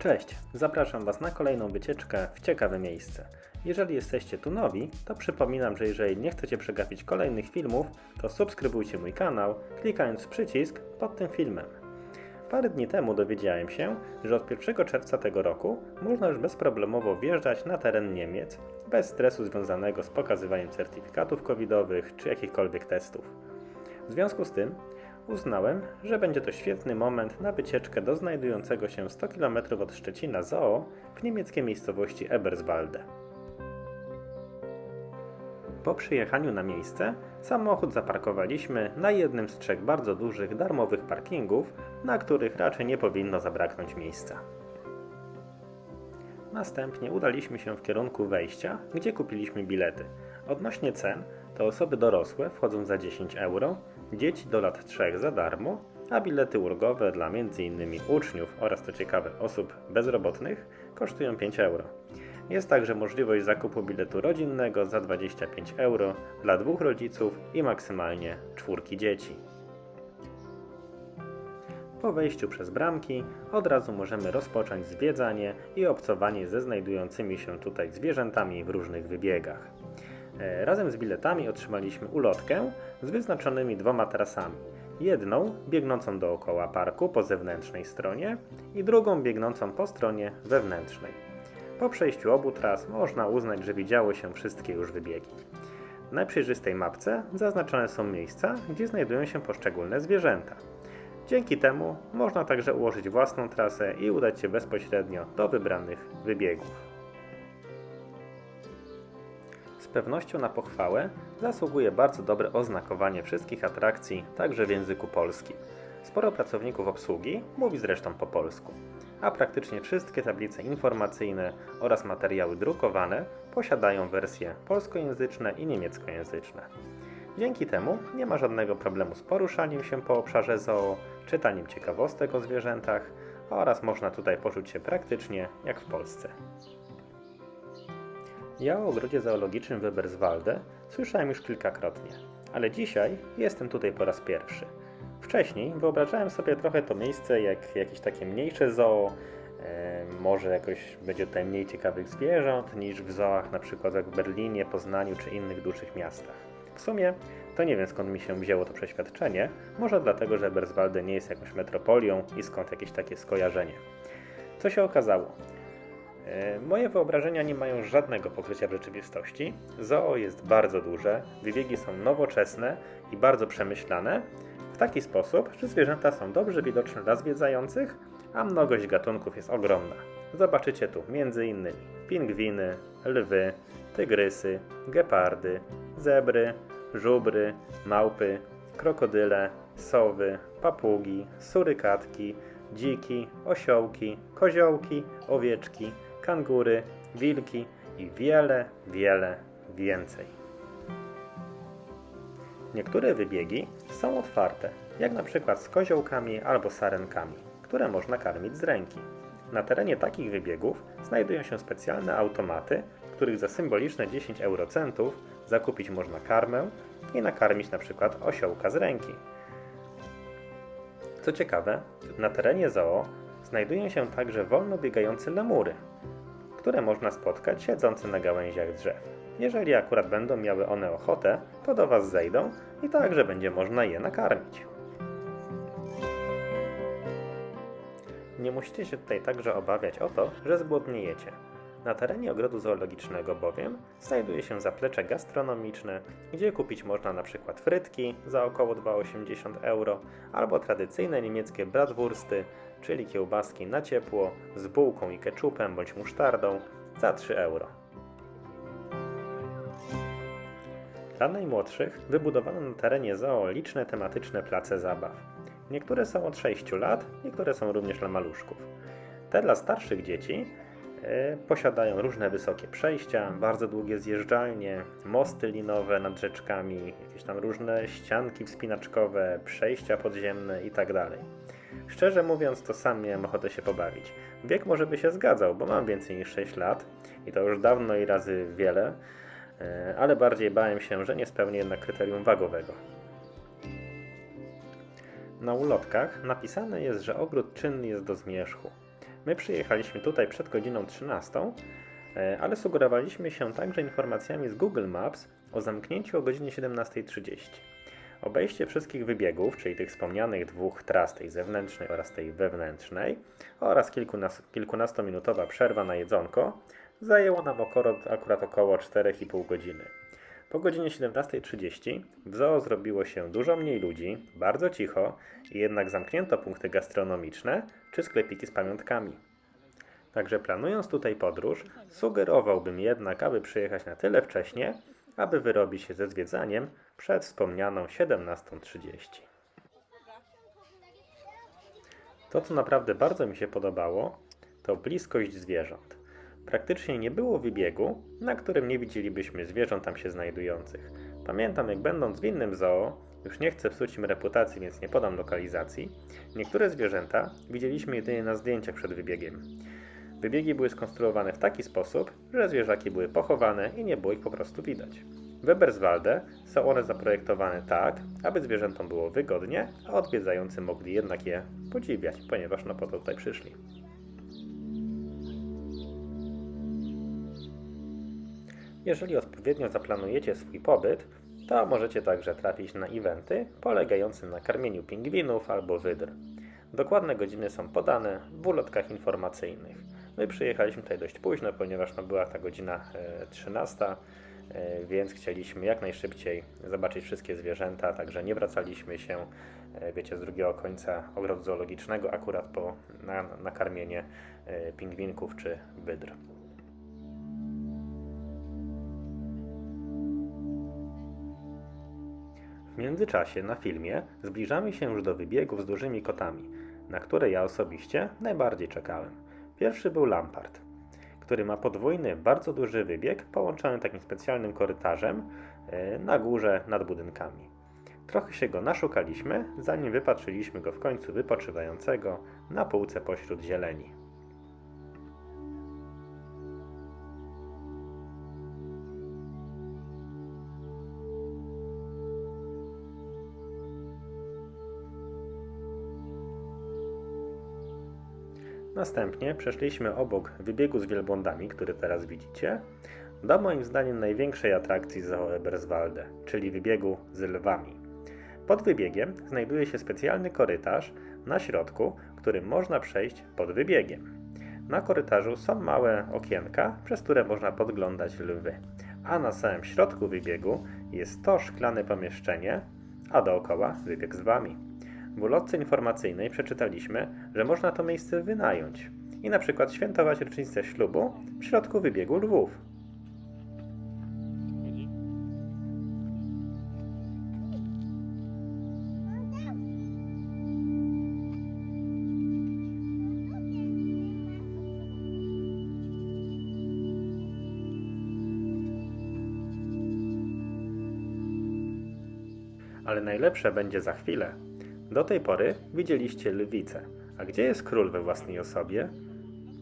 Cześć, zapraszam Was na kolejną wycieczkę w ciekawe miejsce. Jeżeli jesteście tu nowi, to przypominam, że jeżeli nie chcecie przegapić kolejnych filmów, to subskrybujcie mój kanał, klikając przycisk pod tym filmem. Parę dni temu dowiedziałem się, że od 1 czerwca tego roku można już bezproblemowo wjeżdżać na teren Niemiec, bez stresu związanego z pokazywaniem certyfikatów covidowych czy jakichkolwiek testów. W związku z tym uznałem, że będzie to świetny moment na wycieczkę do znajdującego się 100 km od Szczecina zoo w niemieckiej miejscowości Eberswalde. Po przyjechaniu na miejsce samochód zaparkowaliśmy na jednym z trzech bardzo dużych darmowych parkingów, na których raczej nie powinno zabraknąć miejsca. Następnie udaliśmy się w kierunku wejścia, gdzie kupiliśmy bilety. Odnośnie cen, to osoby dorosłe wchodzą za 10 euro, dzieci do lat 3 za darmo, a bilety ulgowe dla m.in. uczniów oraz, to ciekawe, osób bezrobotnych kosztują 5 euro. Jest także możliwość zakupu biletu rodzinnego za 25 euro dla dwóch rodziców i maksymalnie czwórki dzieci. Po wejściu przez bramki od razu możemy rozpocząć zwiedzanie i obcowanie ze znajdującymi się tutaj zwierzętami w różnych wybiegach. E, Razem z biletami otrzymaliśmy ulotkę z wyznaczonymi dwoma trasami. Jedną biegnącą dookoła parku po zewnętrznej stronie i drugą biegnącą po stronie wewnętrznej. Po przejściu obu tras można uznać, że widziały się wszystkie już wybiegi. W najprzejrzystej mapce zaznaczone są miejsca, gdzie znajdują się poszczególne zwierzęta. Dzięki temu można także ułożyć własną trasę i udać się bezpośrednio do wybranych wybiegów. Pewnością na pochwałę zasługuje bardzo dobre oznakowanie wszystkich atrakcji, także w języku polskim. Sporo pracowników obsługi mówi zresztą po polsku, a praktycznie wszystkie tablice informacyjne oraz materiały drukowane posiadają wersje polskojęzyczne i niemieckojęzyczne. Dzięki temu nie ma żadnego problemu z poruszaniem się po obszarze zoo, czytaniem ciekawostek o zwierzętach oraz można tutaj poczuć się praktycznie jak w Polsce. Ja o ogrodzie zoologicznym w Eberswalde słyszałem już kilkakrotnie, ale dzisiaj jestem tutaj po raz pierwszy. Wcześniej wyobrażałem sobie trochę to miejsce jak jakieś takie mniejsze zoo, e, może jakoś będzie tutaj mniej ciekawych zwierząt niż w zoach na przykład jak w Berlinie, Poznaniu czy innych dużych miastach. W sumie to nie wiem skąd mi się wzięło to przeświadczenie, może dlatego, że Eberswalde nie jest jakąś metropolią i skąd jakieś takie skojarzenie. Co się okazało? E, Moje wyobrażenia nie mają żadnego pokrycia w rzeczywistości. Zoo jest bardzo duże, wybiegi są nowoczesne i bardzo przemyślane, w taki sposób, że zwierzęta są dobrze widoczne dla zwiedzających, a mnogość gatunków jest ogromna. Zobaczycie tu m.in. pingwiny, lwy, tygrysy, gepardy, zebry, żubry, małpy, krokodyle, sowy, papugi, surykatki, dziki, osiołki, koziołki, owieczki, kangury, wilki i wiele, wiele więcej. Niektóre wybiegi są otwarte, jak na przykład z koziołkami albo sarenkami, które można karmić z ręki. Na terenie takich wybiegów znajdują się specjalne automaty, których za symboliczne 10 eurocentów zakupić można karmę i nakarmić na przykład osiołka z ręki. Co ciekawe, na terenie zoo znajdują się także wolno biegające lemury, które można spotkać siedzące na gałęziach drzew. Jeżeli akurat będą miały one ochotę, to do Was zejdą i także będzie można je nakarmić. Nie musicie się tutaj także obawiać o to, że zgłodniejecie. Na terenie ogrodu zoologicznego bowiem znajduje się zaplecze gastronomiczne, gdzie kupić można na przykład frytki za około 2,80 euro albo tradycyjne niemieckie bratwursty, czyli kiełbaski na ciepło z bułką i keczupem bądź musztardą za 3 euro. Dla najmłodszych wybudowano na terenie zoo liczne tematyczne place zabaw. Niektóre są od 6 lat, niektóre są również dla maluszków. Te dla starszych dzieci posiadają różne wysokie przejścia, bardzo długie zjeżdżalnie, mosty linowe nad rzeczkami, jakieś tam różne ścianki wspinaczkowe, przejścia podziemne itd. Szczerze mówiąc, to sam miałem ochotę się pobawić. Wiek może by się zgadzał, bo mam więcej niż 6 lat i to już dawno i razy wiele, e, ale bardziej bałem się, że nie spełnię jednak kryterium wagowego. Na ulotkach napisane jest, że ogród czynny jest do zmierzchu. My przyjechaliśmy tutaj przed godziną 13, e, ale sugerowaliśmy się także informacjami z Google Maps o zamknięciu o godzinie 17.30. Obejście wszystkich wybiegów, czyli tych wspomnianych dwóch tras, tej zewnętrznej oraz tej wewnętrznej, oraz kilkunas- kilkunastominutowa przerwa na jedzonko, zajęło nam około, akurat około 4,5 godziny. Po godzinie 17.30 w zoo zrobiło się dużo mniej ludzi, bardzo cicho i jednak zamknięto punkty gastronomiczne czy sklepiki z pamiątkami. Także planując tutaj podróż, sugerowałbym jednak, aby przyjechać na tyle wcześnie, aby wyrobić się ze zwiedzaniem przed wspomnianą 17.30. To, co naprawdę bardzo mi się podobało, to bliskość zwierząt. Praktycznie nie było wybiegu, na którym nie widzielibyśmy zwierząt tam się znajdujących. Pamiętam, jak będąc w innym zoo, już nie chcę psuć im reputacji, więc nie podam lokalizacji, niektóre zwierzęta widzieliśmy jedynie na zdjęciach przed wybiegiem. Wybiegi były skonstruowane w taki sposób, że zwierzaki były pochowane i nie było ich po prostu widać. W Eberswalde są one zaprojektowane tak, aby zwierzętom było wygodnie, a odwiedzający mogli jednak je podziwiać, ponieważ no po to tutaj przyszli. Jeżeli odpowiednio zaplanujecie swój pobyt, to możecie także trafić na eventy polegające na karmieniu pingwinów albo wydr. Dokładne godziny są podane w ulotkach informacyjnych. My przyjechaliśmy tutaj dość późno, ponieważ no, była ta godzina e, 13, e, więc chcieliśmy jak najszybciej zobaczyć wszystkie zwierzęta, także nie wracaliśmy się, e, wiecie, z drugiego końca ogrodu zoologicznego akurat po na, na karmienie e, pingwinków czy wydr. Międzyczasie na filmie zbliżamy się już do wybiegów z dużymi kotami, na które ja osobiście najbardziej czekałem. Pierwszy był Lampard, który ma podwójny, bardzo duży wybieg połączony takim specjalnym korytarzem e, na górze nad budynkami. Trochę się go naszukaliśmy, zanim wypatrzyliśmy go w końcu wypoczywającego na półce pośród zieleni. Następnie przeszliśmy obok wybiegu z wielbłądami, który teraz widzicie, do moim zdaniem największej atrakcji Zoo Eberswalde, czyli wybiegu z lwami. Pod wybiegiem znajduje się specjalny korytarz na środku, którym można przejść pod wybiegiem. Na korytarzu są małe okienka, przez które można podglądać lwy, a na samym środku wybiegu jest to szklane pomieszczenie, a dookoła wybieg z wami. W ulotce informacyjnej przeczytaliśmy, że można to miejsce wynająć i na przykład świętować rocznicę ślubu w środku wybiegu lwów. Ale najlepsze będzie za chwilę. Do tej pory widzieliście lwicę. A gdzie jest król we własnej osobie?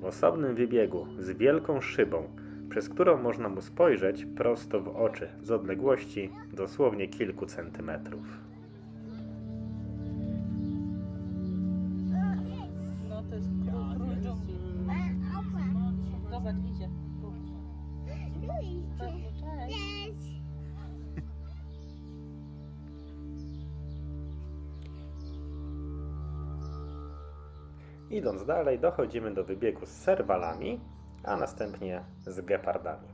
W osobnym wybiegu, z wielką szybą, przez którą można mu spojrzeć prosto w oczy z odległości dosłownie kilku centymetrów. Idąc dalej, dochodzimy do wybiegu z serwalami, a następnie z gepardami.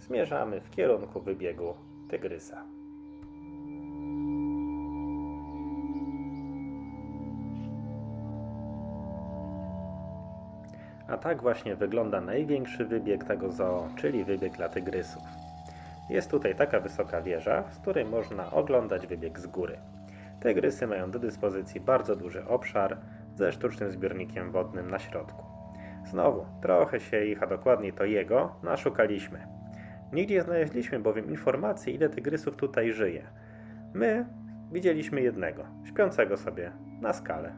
Zmierzamy w kierunku wybiegu tygrysa. A tak właśnie wygląda największy wybieg tego zoo, czyli wybieg dla tygrysów. Jest tutaj taka wysoka wieża, z której można oglądać wybieg z góry. Tygrysy mają do dyspozycji bardzo duży obszar ze sztucznym zbiornikiem wodnym na środku. Znowu, trochę się ich, a dokładniej to jego, naszukaliśmy. Nigdzie nie znaleźliśmy bowiem informacji, ile tygrysów tutaj żyje. My widzieliśmy jednego, śpiącego sobie na skale.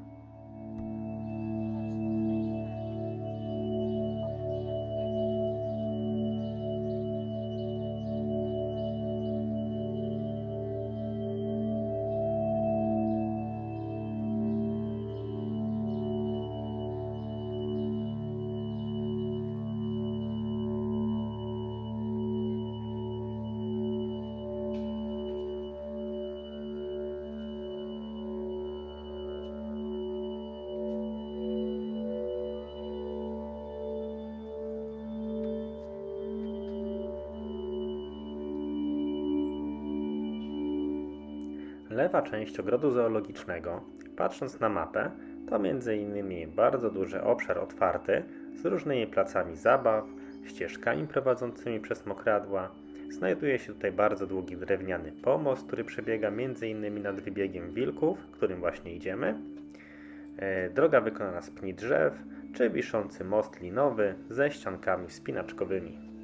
Lewa część ogrodu zoologicznego, patrząc na mapę, to m.in. bardzo duży obszar otwarty z różnymi placami zabaw, ścieżkami prowadzącymi przez mokradła. Znajduje się tutaj bardzo długi drewniany pomost, który przebiega m.in. nad wybiegiem wilków, którym właśnie idziemy. E, Droga wykonana z pni drzew, czy wiszący most linowy ze ściankami spinaczkowymi.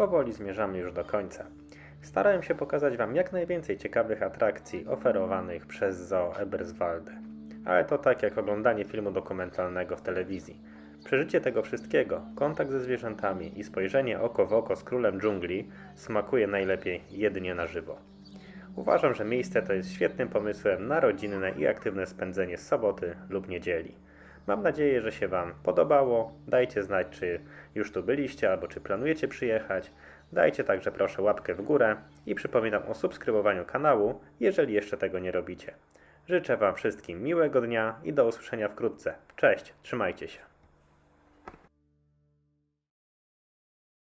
Powoli zmierzamy już do końca. Starałem się pokazać Wam jak najwięcej ciekawych atrakcji oferowanych przez Zoo Eberswalde. Ale to tak jak oglądanie filmu dokumentalnego w telewizji. Przeżycie tego wszystkiego, kontakt ze zwierzętami i spojrzenie oko w oko z królem dżungli smakuje najlepiej jedynie na żywo. Uważam, że miejsce to jest świetnym pomysłem na rodzinne i aktywne spędzenie soboty lub niedzieli. Mam nadzieję, że się Wam podobało. Dajcie znać, czy już tu byliście albo czy planujecie przyjechać. Dajcie także proszę łapkę w górę i przypominam o subskrybowaniu kanału, jeżeli jeszcze tego nie robicie. Życzę Wam wszystkim miłego dnia i do usłyszenia wkrótce. Cześć, trzymajcie się.